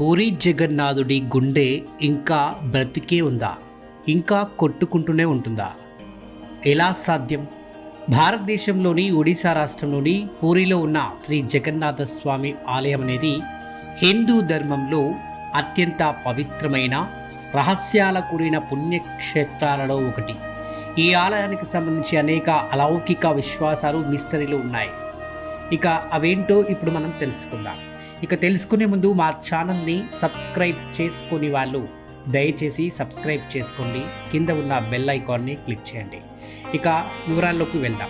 పూరి జగన్నాథుడి గుండె ఇంకా బ్రతికే ఉందా? ఇంకా కొట్టుకుంటూనే ఉంటుందా? ఎలా సాధ్యం? భారతదేశంలోని ఒడిశా రాష్ట్రంలోని పూరిలో ఉన్న శ్రీ జగన్నాథ స్వామి ఆలయం అనేది హిందూ ధర్మంలో అత్యంత పవిత్రమైన రహస్యాల కూడిన పుణ్యక్షేత్రాలలో ఒకటి. ఈ ఆలయానికి సంబంధించి అనేక అలౌకిక విశ్వాసాలు మిస్టరీలు ఉన్నాయి. ఇక అవేంటో ఇప్పుడు మనం తెలుసుకుందాం. ఇక తెలుసుకునే ముందు మా ఛానల్ని సబ్స్క్రైబ్ చేసుకుని వాళ్ళు దయచేసి సబ్స్క్రైబ్ చేసుకోండి. కింద ఉన్న బెల్ ఐకాన్ని క్లిక్ చేయండి. ఇక వివరాల్లోకి వెళ్దాం.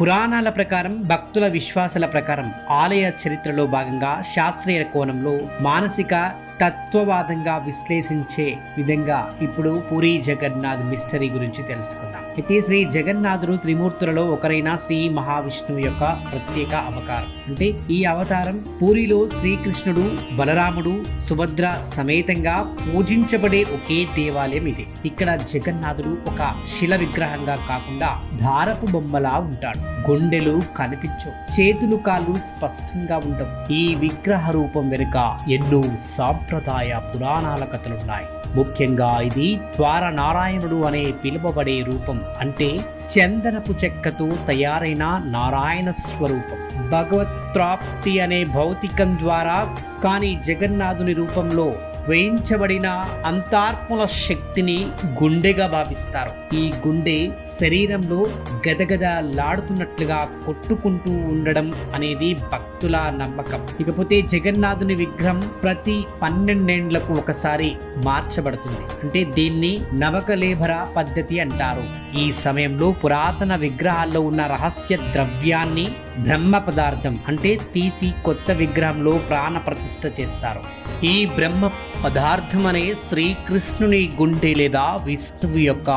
పురాణాల ప్రకారం భక్తుల విశ్వాసాల ప్రకారం ఆలయ చరిత్రలో భాగంగా శాస్త్రీయ కోణంలో మానసిక తత్వవాదంగా విశ్లేషించే విధంగా ఇప్పుడు పూరి జగన్నాథ్ మిస్టరీ గురించి తెలుసుకుందాం. అయితే శ్రీ జగన్నాథుడు త్రిమూర్తులలో ఒకరైన శ్రీ మహావిష్ణువు యొక్క ప్రత్యేక అవతారం. అంటే ఈ అవతారం పూరిలో శ్రీకృష్ణుడు బలరాముడు సుభద్ర సమేతంగా పూజించబడే ఒకే దేవాలయం ఇది. ఇక్కడ జగన్నాథుడు ఒక శిల విగ్రహంగా కాకుండా దారపు బొమ్మలా ఉంటాడు. గుండెలు కనిపించవు. చేతులు కాళ్ళు స్పష్టంగా ఉండవు. ఈ విగ్రహ రూపం వెనుక ఎన్నో సాంప్రదాయ సాంప్రదాయ పురాణాల కథలున్నాయి. ముఖ్యంగా ఇది ద్వార నారాయణుడు అనే పిలువబడే రూపం. అంటే చందనపు చెక్కతో తయారైన నారాయణ స్వరూపం. భగవత్ అనే భౌతికం ద్వారా కానీ జగన్నాథుని రూపంలో వేయించబడిన అంతార్ముల శక్తిని గుండెగా భావిస్తారు. ఈ గుండె శరీరంలో గదగద లాడుతున్నట్లుగా కొట్టుకుంటూ ఉండడం అనేది భక్తుల నమ్మకం. ఇకపోతే జగన్నాథుని విగ్రహం ప్రతి పన్నెండేండ్లకు ఒకసారి మార్చబడుతుంది. అంటే దీన్ని నవకలేభర పద్ధతి అంటారు. ఈ సమయంలో పురాతన విగ్రహాల్లో ఉన్న రహస్య ద్రవ్యాన్ని బ్రహ్మ పదార్థం అంటే తీసి కొత్త విగ్రహంలో ప్రాణ ప్రతిష్ఠ చేస్తారు. ఈ బ్రహ్మ పదార్థం అనే శ్రీకృష్ణుని గుండె లేదా విష్ణువు యొక్క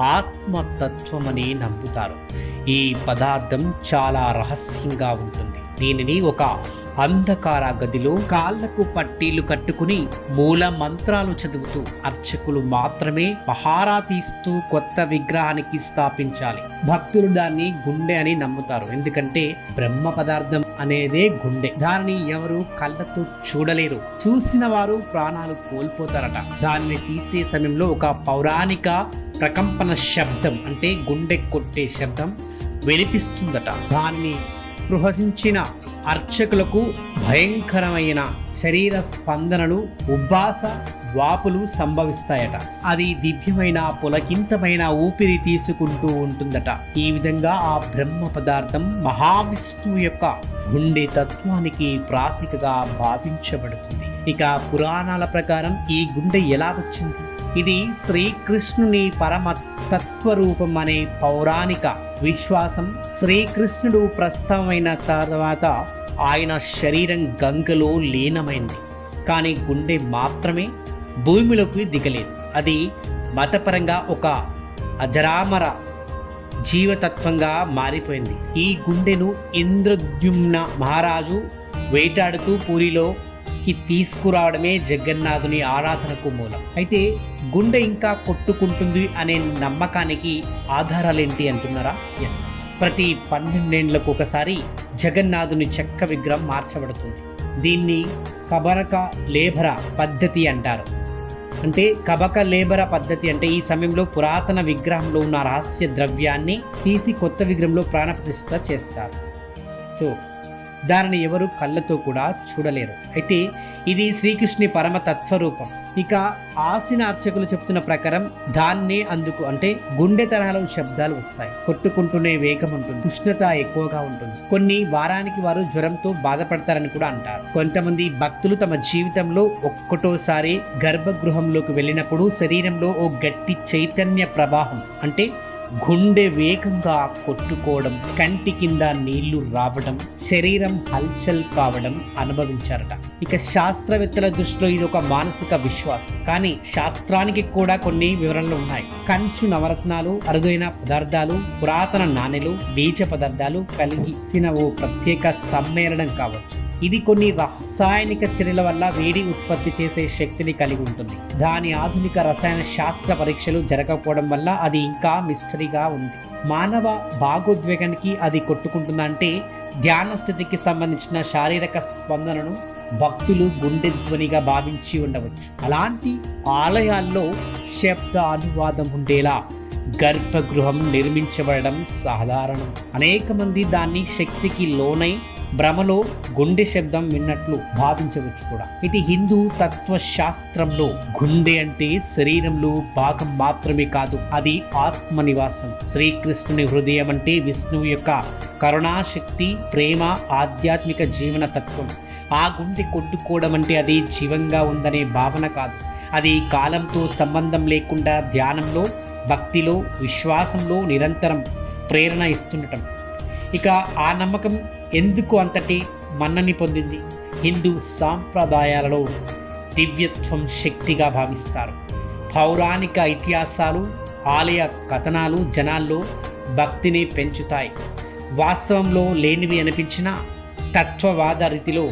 ఆత్మతత్వమని నమ్ముతారు. ఈ పదార్థం చాలా రహస్యంగా ఉంటుంది. దీనిని ఒక అంధకార గదిలో కాళ్ళకు పట్టీలు కట్టుకుని మూల మంత్రాలు చదువుతూ అర్చకులు మాత్రమే పహారా తీస్తూ కొత్త విగ్రహానికి స్థాపించాలి. భక్తులు దాన్ని గుండె అని నమ్ముతారు. ఎందుకంటే బ్రహ్మ పదార్థం అనేదే గుండె. దానిని ఎవరు కళ్ళతో చూడలేరు. చూసిన వారు ప్రాణాలు కోల్పోతారట. దానిని తీసే సమయంలో ఒక పౌరాణిక ప్రకంపన శబ్దం అంటే గుండె కొట్టే శబ్దం వినిపిస్తుందట. దాన్ని స్పృహించిన అర్చకులకు భయంకరమైన శరీర స్పందనలు ఉబ్బాస వాపులు సంభవిస్తాయట. అది దివ్యమైన పులకింతమైన ఊపిరి తీసుకుంటూ ఉంటుందట. ఈ విధంగా ఆ బ్రహ్మ పదార్థం మహావిష్ణువు యొక్క గుండె తత్వానికి ప్రాతికగా బాధించబడుతుంది. ఇక పురాణాల ప్రకారం ఈ గుండె ఎలా వచ్చింది? ఇది శ్రీకృష్ణుని పరమ తత్వరూపం అనే పౌరాణిక విశ్వాసం. శ్రీకృష్ణుడు ప్రస్థానమైన తర్వాత ఆయన శరీరం గంగలో లీనమైంది. కానీ గుండె మాత్రమే భూమిలోకి దిగలేదు. అది మతపరంగా ఒక అజరామర జీవతత్వంగా మారిపోయింది. ఈ గుండెను ఇంద్రద్యుమ్న మహారాజు వేటాడుతూ పూరిలో పూరిలోకి తీసుకురావడమే జగన్నాథుని ఆరాధనకు మూలం. అయితే గుండె ఇంకా కొట్టుకుంటుంది అనే నమ్మకానికి ఆధారాలేంటి అంటున్నారా? ఎస్ ప్రతి పన్నెండేండ్లకు ఒకసారి జగన్నాథుని చెక్క విగ్రహం మార్చబడుతుంది. దీన్ని కబరక లేబర పద్ధతి అంటారు. అంటే కబక లేబర పద్ధతి అంటే ఈ సమయంలో పురాతన విగ్రహంలో ఉన్న రహస్య ద్రవ్యాన్ని తీసి కొత్త విగ్రహంలో ప్రాణప్రతిష్ఠ చేస్తారు. సో దానిని ఎవరు కళ్ళతో కూడా చూడలేరు. అయితే ఇది శ్రీకృష్ణి పరమ తత్వరూపం. ఇక ఆసిన అర్చకులు చెప్తున్న ప్రకారం దాన్నే అందుకు అంటే గుండె తరహాలో శబ్దాలు వస్తాయి. కొట్టుకుంటూనే వేగం ఉంటుంది ఉష్ణత ఎక్కువగా ఉంటుంది. కొన్ని వారానికి వారు జ్వరంతో బాధపడతారని కూడా అంటారు. కొంతమంది భక్తులు తమ జీవితంలో ఒక్కటోసారి గర్భగృహంలోకి వెళ్ళినప్పుడు శరీరంలో ఓ గట్టి చైతన్య ప్రవాహం అంటే గుండె వేగంగా కొట్టుకోవడం కంటి కింద నీళ్ళు రావడం శరీరం హల్చల్ కావడం అనుభవించారట. ఇక శాస్త్రవేత్తల దృష్టిలో ఇది ఒక మానసిక విశ్వాసం. కానీ శాస్త్రానికి కూడా కొన్ని వివరణలు ఉన్నాయి. కంచు నవరత్నాలు అరుదైన పదార్థాలు పురాతన నాణెలు బీజ పదార్థాలు కలిగిన ఓ ప్రత్యేక సమ్మేళనం కావచ్చు. ఇది కొన్ని రసాయనిక చర్యల వల్ల వేడి ఉత్పత్తి చేసే శక్తిని కలిగి ఉంటుంది. దాని ఆధునిక రసాయన శాస్త్ర పరీక్షలు జరగకపోవడం వల్ల అది ఇంకా మిస్టరీగా ఉంది. మానవ భాగోద్వేగానికి అది కొట్టుకుంటుందంటే ధ్యాన స్థితికి సంబంధించిన శారీరక స్పందనను భక్తులు గుండె ధ్వనిగా భావించి ఉండవచ్చు. అలాంటి ఆలయాల్లో శబ్ద అనువాదం ఉండేలా గర్భగృహం నిర్మించబడడం సాధారణం. అనేక మంది దాన్ని శక్తికి లోనై భ్రమలో గుండె శబ్దం విన్నట్లు భావించవచ్చు కూడా. ఇది హిందూ తత్వశాస్త్రంలో గుండె అంటే శరీరంలో భాగం మాత్రమే కాదు అది ఆత్మ నివాసం శ్రీకృష్ణుని హృదయం అంటే విష్ణువు యొక్క కరుణాశక్తి ప్రేమ ఆధ్యాత్మిక జీవన తత్వం. ఆ గుండె కొట్టుకోవడం అంటే అది జీవంగా ఉందనే భావన కాదు. అది కాలంతో సంబంధం లేకుండా ధ్యానంలో భక్తిలో విశ్వాసంలో నిరంతరం ప్రేరణ ఇస్తుండటం. ఇక ఆ నమ్మకం ఎందుకు అంతటి మన్నని పొందింది? హిందూ సాంప్రదాయాలలో దివ్యత్వం శక్తిగా భావిస్తారు. పౌరాణిక ఇతిహాసాలు ఆలయ కథనాలు జనాల్లో భక్తిని పెంచుతాయి. వాస్తవంలో లేనివి అనిపించిన తత్వవాద రీతిలో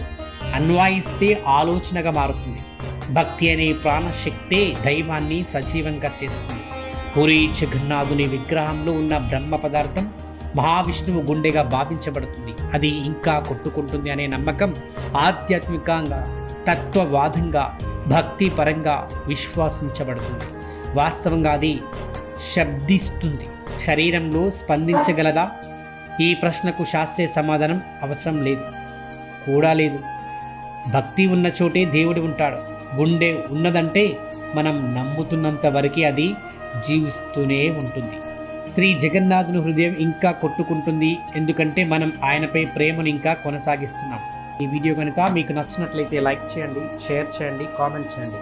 అన్వాయిస్తే ఆలోచనగా మారుతుంది. భక్తి అనే ప్రాణశక్తే దైవాన్ని సజీవంగా చేస్తుంది. పూరి జగన్నాథుని విగ్రహంలో ఉన్న బ్రహ్మ పదార్థం మహావిష్ణువు గుండెగా భావించబడుతుంది. అది ఇంకా కొట్టుకుంటుంది అనే నమ్మకం ఆధ్యాత్మికంగా తత్వవాదంగా భక్తి పరంగా విశ్వాసించబడుతుంది. వాస్తవంగా అది శబ్దిస్తుంది. శరీరంలో స్పందించగలదా? ఈ ప్రశ్నకు శాస్త్రీయ సమాధానం అవసరం లేదు. కూడా లేదు. భక్తి ఉన్న చోటే దేవుడు ఉంటాడు. గుండె ఉన్నదంటే మనం నమ్ముతున్నంత వరకు అది జీవిస్తూనే ఉంటుంది. శ్రీ జగన్నాథుని హృదయం ఇంకా కొట్టుకుంటుంది. ఎందుకంటే మనం ఆయనపై ప్రేమను ఇంకా కొనసాగిస్తున్నాం. ఈ వీడియో కనుక మీకు నచ్చినట్లయితే లైక్ చేయండి షేర్ చేయండి కామెంట్ చేయండి.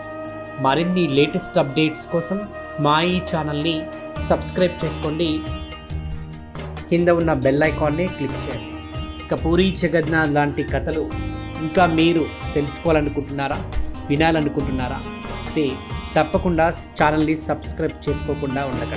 మరిన్ని లేటెస్ట్ అప్డేట్స్ కోసం మా ఈ ఛానల్ని సబ్స్క్రైబ్ చేసుకోండి. కింద ఉన్న బెల్ ఐకాన్ని క్లిక్ చేయండి. ఇక పూరి జగన్నాథ్ లాంటి కథలు ఇంకా మీరు తెలుసుకోవాలనుకుంటున్నారా వినాలనుకుంటున్నారా? అయితే తప్పకుండా ఛానల్ని సబ్స్క్రైబ్ చేసుకోకుండా ఉండకండి.